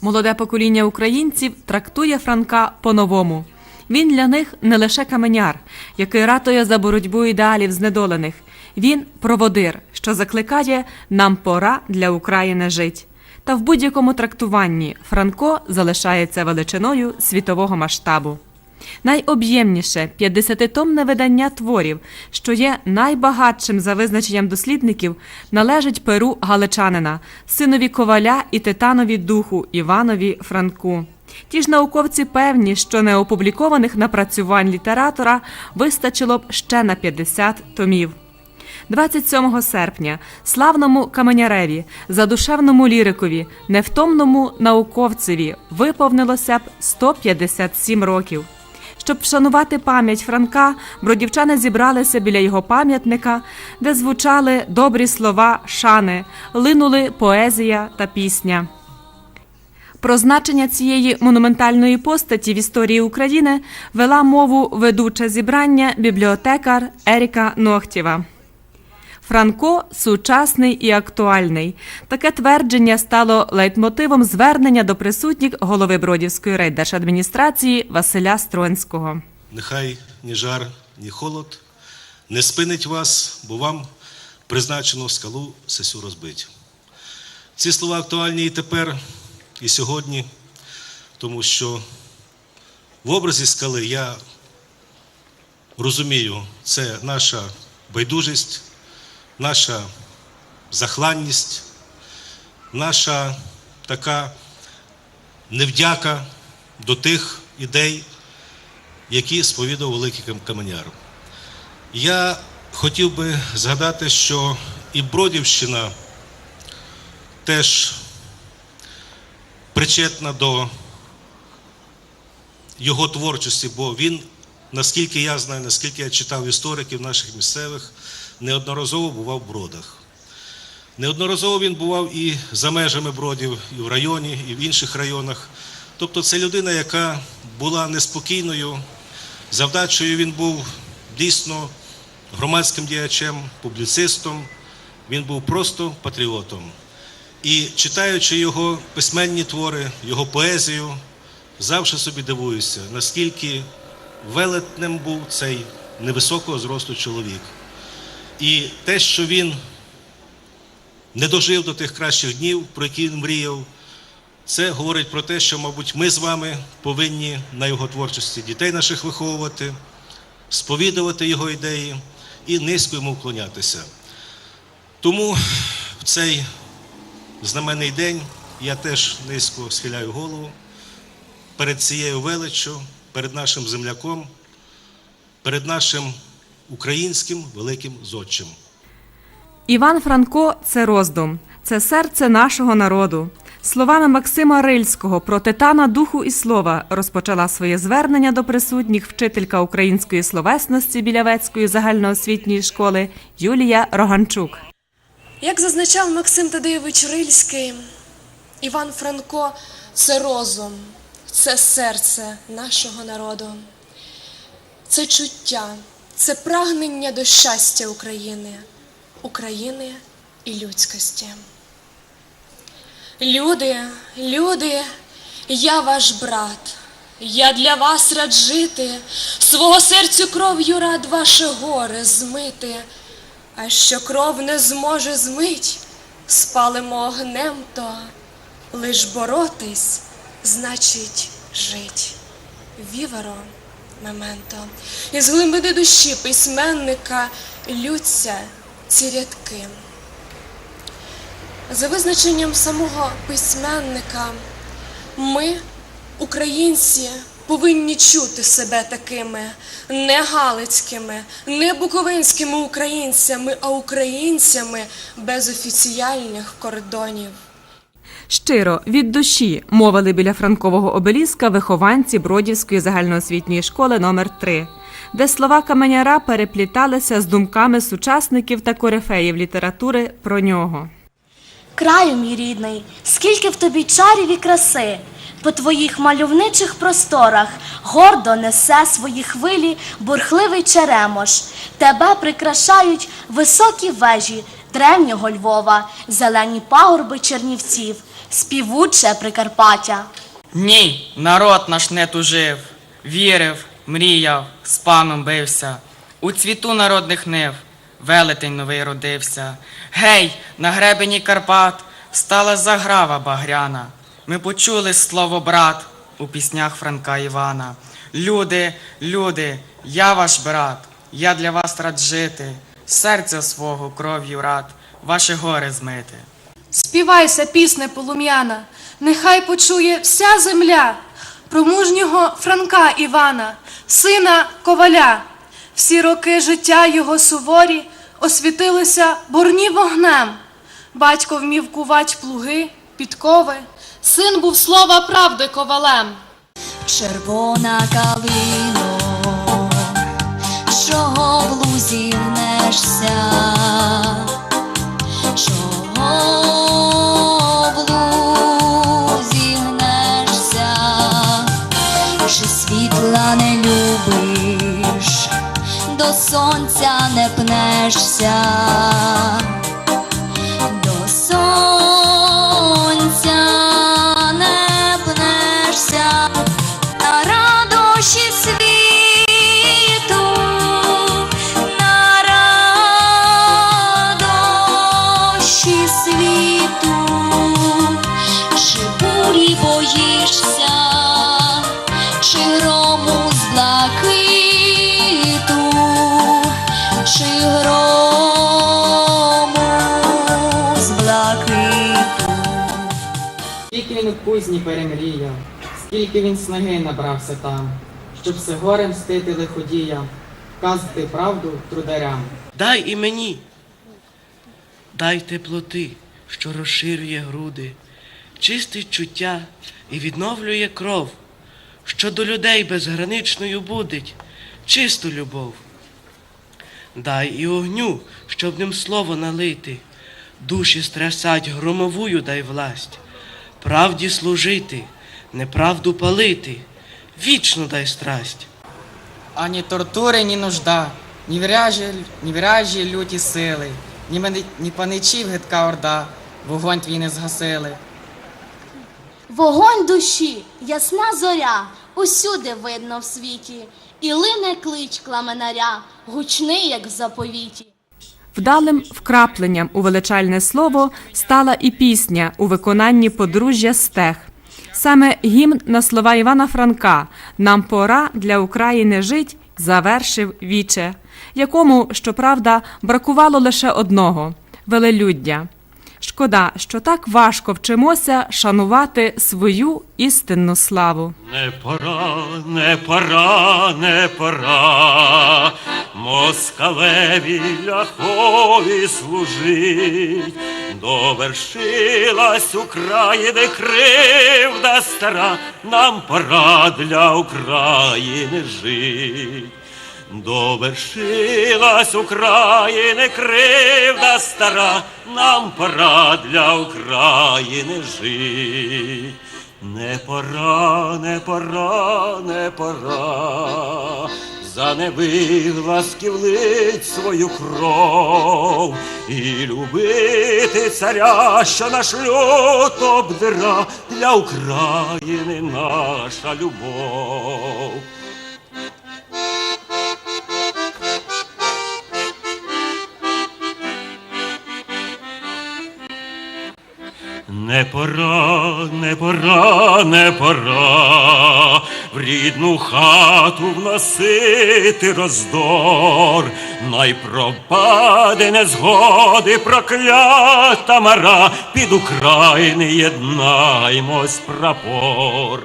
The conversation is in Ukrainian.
Молоде покоління українців трактує Франка по-новому. Він для них не лише каменяр, який ратує за боротьбу ідеалів знедолених. Він проводир, що закликає нам пора для України жить. Та в будь-якому трактуванні Франко залишається величиною світового масштабу. Найоб'ємніше 50-томне видання творів, що є найбагатшим за визначенням дослідників, належить перу галичанина, синові коваля і титанові духу Іванові Франку. Ті ж науковці певні, що неопублікованих напрацювань літератора вистачило б ще на 50 томів. 27 серпня славному каменяреві, задушевному лірикові, невтомному науковцеві виповнилося б 157 років. Щоб вшанувати пам'ять Франка, бродівчани зібралися біля його пам'ятника, де звучали добрі слова шани, линули поезія та пісня. Про значення цієї монументальної постаті в історії України вела мову ведуча зібрання бібліотекар Еріка Ногтєва. Франко сучасний і актуальний. Таке твердження стало лейтмотивом звернення до присутніх голови Бродівської райдержадміністрації Василя Стронського. Нехай ні жар, ні холод не спинить вас, бо вам призначено скалу сесю розбить. Ці слова актуальні і тепер, і сьогодні, тому що в образі скали я розумію, це наша байдужість, наша захланність, наша така невдяка до тих ідей, які сповідав великий Кам- каменяр. Я хотів би згадати, що і Бродівщина теж причетна до його творчості, бо він, наскільки я знаю, наскільки я читав істориків наших місцевих, неодноразово бував в бродах. Неодноразово він бував і за межами бродів, і в районі, і в інших районах. Тобто це людина, яка була неспокійною. Завдачею він був дійсно громадським діячем, публіцистом, він був просто патріотом. І читаючи його письменні твори, його поезію, завжди собі дивуюся, наскільки велетнем був цей невисокого зросту чоловік. І те, що він не дожив до тих кращих днів, про які він мріяв, це говорить про те, що, мабуть, ми з вами повинні на його творчості дітей наших виховувати, сповідувати його ідеї і низько йому вклонятися. Тому в цей знаменний день я теж низько схиляю голову перед цією величчю, перед нашим земляком, перед нашим українським великим зодчим. Іван Франко це роздум, це серце нашого народу. Словами Максима Рильського про титана духу і слова розпочала своє звернення до присутніх вчителька української словесності Білявецької загальноосвітньої школи Юлія Роганчук. Як зазначав Максим Тадеєвич Рильський, Іван Франко це розум, це серце нашого народу, це чуття, це прагнення до щастя України, України і людськості. Люди, люди, я ваш брат, я для вас рад жити, свого серцю кров'ю рад ваше горе змити. А що кров не зможе змить, спалимо огнем то, лиш боротись, значить жить. Віверо, мементо, із глибини душі письменника лються ці рядки. За визначенням самого письменника, ми, українці, повинні чути себе такими не галицькими, не буковинськими українцями, а українцями без офіціальних кордонів. Щиро від душі мовили біля Франкового обеліска вихованці Бродівської загальноосвітньої школи номер 3 де слова каменяра перепліталися з думками сучасників та корифеїв літератури про нього. Краю, мій рідний, скільки в тобі чарів і краси, по твоїх мальовничих просторах гордо несе свої хвилі бурхливий черемош. Тебе прикрашають високі вежі древнього Львова, зелені пагорби чернівців, співуче Прикарпаття. Ні, народ наш не тужив, вірив, мріяв, з паном бився. У цвіту народних нив велетень новий родився. Гей, на гребені Карпат стала заграва багряна. Ми почули слово брат у піснях Франка Івана. Люди, люди, я ваш брат, я для вас рад жити, серця свого кров'ю рад, ваше горе змити. Співайся, пісне полум'яна, нехай почує вся земля про мужнього Франка Івана, сина коваля. Всі роки життя його суворі освітилися бурні вогнем. Батько вмів кувать плуги, підкови, син був слова правди ковалем. Червона калино, пнешся. До сонця не пнешся та радощі світу, на радощі світу, Скільки він у кузні перемріяв, скільки він снаги набрався там, щоб все горе мстити лиходіям, вказати правду трударям. Дай і мені, дай теплоти, що розширює груди, чистить чуття і відновлює кров, що до людей безграничною будить чисту любов. Дай і огню, щоб ним слово налити, душі стрясать, громовую дай власть, правді служити, неправду палити, вічну дай страсть. Ані тортури, ні нужда, ні вражі, ні вражі люті сили, ні, мани- ні паничів гидка орда, вогонь твій не згасили. Вогонь душі, ясна зоря, усюди видно в світі, і лине клич кламенаря, гучний, як в заповіті. Вдалим вкрапленням у величальне слово стала і пісня у виконанні подружжя стех. Саме гімн на слова Івана Франка Нам пора для України жить завершив віче, якому, щоправда, бракувало лише одного велелюддя. Шкода, що так важко вчимося шанувати свою істинну славу. Не пора, не пора, не пора, москалеві ляхові служить, довершилась України кривда стара, нам пора для України жить. Довершилась України кривда стара, нам пора для України жить. Не пора, не пора, не пора, за невигласків свою кров і любити царя, що наш люд обдира, для України наша любов. Не пора, не пора, не пора. В рідну хату вносити роздор, найпропаде незгоди проклята мара, під України єднаймось прапор.